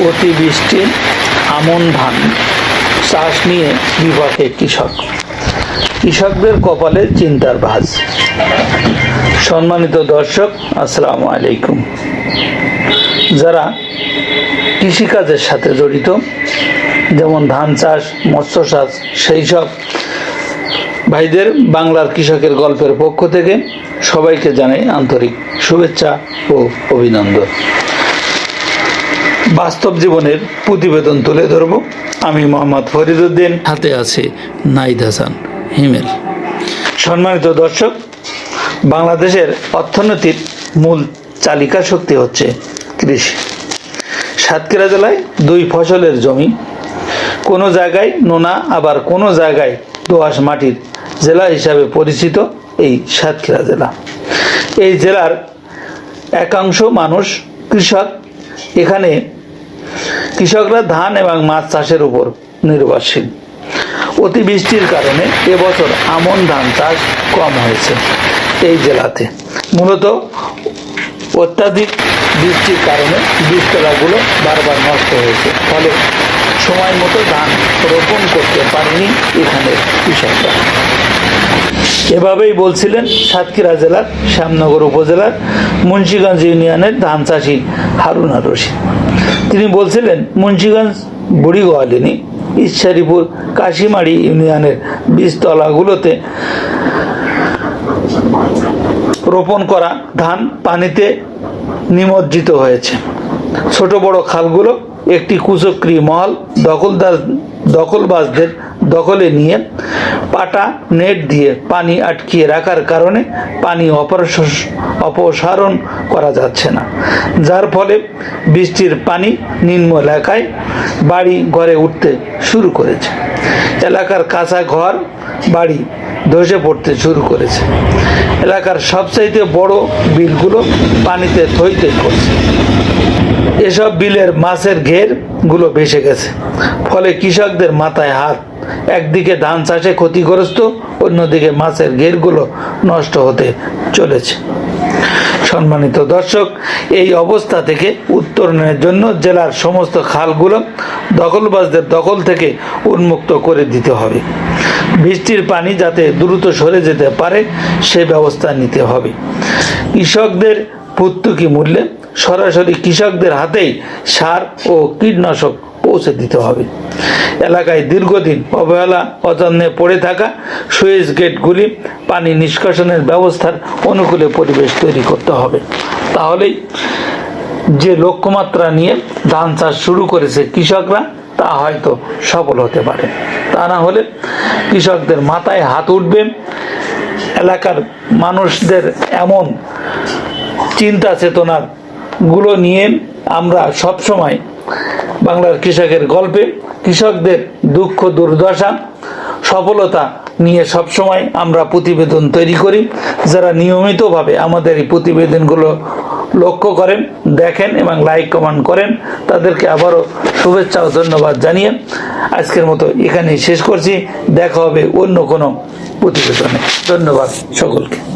অতিবৃষ্টি আমন ধান, চাষ নিয়ে বিপাকে কৃষক। কৃষকদের কপালে চিন্তার ভাঁজ। সম্মানিত দর্শক, আসসালামু আলাইকুম। যারা কৃষিকাজের সাথে জড়িত, যেমন ধান চাষ, মৎস্য চাষ, সেই সব ভাইদের বাংলার কৃষকের গল্পের পক্ষ থেকে সবাইকে জানাই আন্তরিক শুভেচ্ছা ও অভিনন্দন। বাস্তব জীবনের প্রতিবেদন তুলে ধরব। আমি মোহাম্মদ ফরিদুদ্দিন হাতে আছে নাইদ হাসান হিমেল। সম্মানিত দর্শক বাংলাদেশের অর্থনীতির মূল চালিকা শক্তি হচ্ছে কৃষি। সাতক্ষীরা জেলায় দুই ফসলের জমি। কোনো জায়গায় নোনা আবার কোনো জায়গায় দোআঁশ মাটির জেলা হিসাবে পরিচিত এই সাতক্ষীরা জেলা। এই জেলার একাংশ মানুষ কৃষক। এখানে কৃষকরা ধান এবং মাছ চাষের উপর নির্ভরশীল। অতিবৃষ্টির কারণে এবছর আমন ধান চাষ কম হয়েছে এই জেলাতে। মূলত অত্যাধিক বৃষ্টির কারণে বীজতলাগুলো বারবার নষ্ট হয়েছে। ফলে সময় মতো ধান রোপণ করতে পারেনি এখানের কৃষকরা। এভাবেই বলছিলেন সাতক্ষীরা জেলার শ্যামনগর উপজেলার মুন্সীগঞ্জ ইউনিয়নের ধান চাষি হারুনা রশিদ তিনি বলছিলেন, মুন্সীগঞ্জ বুড়িগোয়ালিনী ঈশ্বরীপুর কাশিমারি ইউনিয়নের বীজতলাগুলোতে রোপণ করা ধান পানিতে নিমজ্জিত হয়েছে। ছোট বড় খালগুলো একটি কুচক্রি মহল, দখলদার দখলবাজদের দখলে নিয়ে পাটা নেট দিয়ে পানি আটকিয়ে রাখার কারণে পানি অপসারণ করা যাচ্ছে না। যার ফলে বৃষ্টির পানি নিম্ন এলাকায় বাড়ি ঘরে উঠতে শুরু করেছে। এলাকার কাঁচা ঘর, বাড়ি ধসে পড়তে শুরু করেছে। এলাকার সবচাইতে বড় বিলগুলো পানিতে থইতে থই করছে এসব বিলের মাছের ঘেরগুলো ভেসে গেছে। ফলে কৃষকদের মাথায় হাত। একদিকে ধান চাষে ক্ষতিগ্রস্ত, অন্যদিকে মাছের ঘেরগুলো নষ্ট হতে চলেছে। সম্মানিত দর্শক, এই অবস্থা থেকে উত্তরণের জন্য জেলার সমস্ত খালগুলো দখলবাজদের দখল থেকে উন্মুক্ত করে দিতে হবে। বৃষ্টির পানি যাতে দ্রুত সরে যেতে পারে, সে ব্যবস্থা নিতে হবে। কৃষকদের ভর্তুকি মূল্যে সরাসরি কৃষকদের হাতেই সার ও কীটনাশক পৌঁছে দিতে হবে। এলাকায় দীর্ঘদিন অবহেলা অযত্নে পড়ে থাকা সুইচ গেটগুলি পানি নিষ্কাশনের ব্যবস্থার অনুকূলে পরিবেশ তৈরি করতে হবে। তাহলেই যে লক্ষ্যমাত্রা নিয়ে ধান চাষ শুরু করেছে কৃষকরা, তা হয়তো সফল হতে পারে। তা না হলে কৃষকদের মাথায় হাত উঠবে। এলাকার মানুষদের এমন চিন্তা চেতনারগুলো নিয়ে আমরা সব সময় বাংলার কৃষকের গল্পে কৃষকদের দুঃখ, দুর্দশা, সফলতা নিয়ে সব সময় আমরা প্রতিবেদন তৈরি করি। যারা নিয়মিতভাবে আমাদের এই প্রতিবেদনগুলো লক্ষ্য করেন, দেখেন এবং লাইক কমেন্ট করেন, তাদেরকে আবারও শুভেচ্ছা ও ধন্যবাদ জানিয়ে আজকের মতো এখানেই শেষ করছি। দেখা হবে অন্য কোনো প্রতিবেদনে। ধন্যবাদ সকলকে।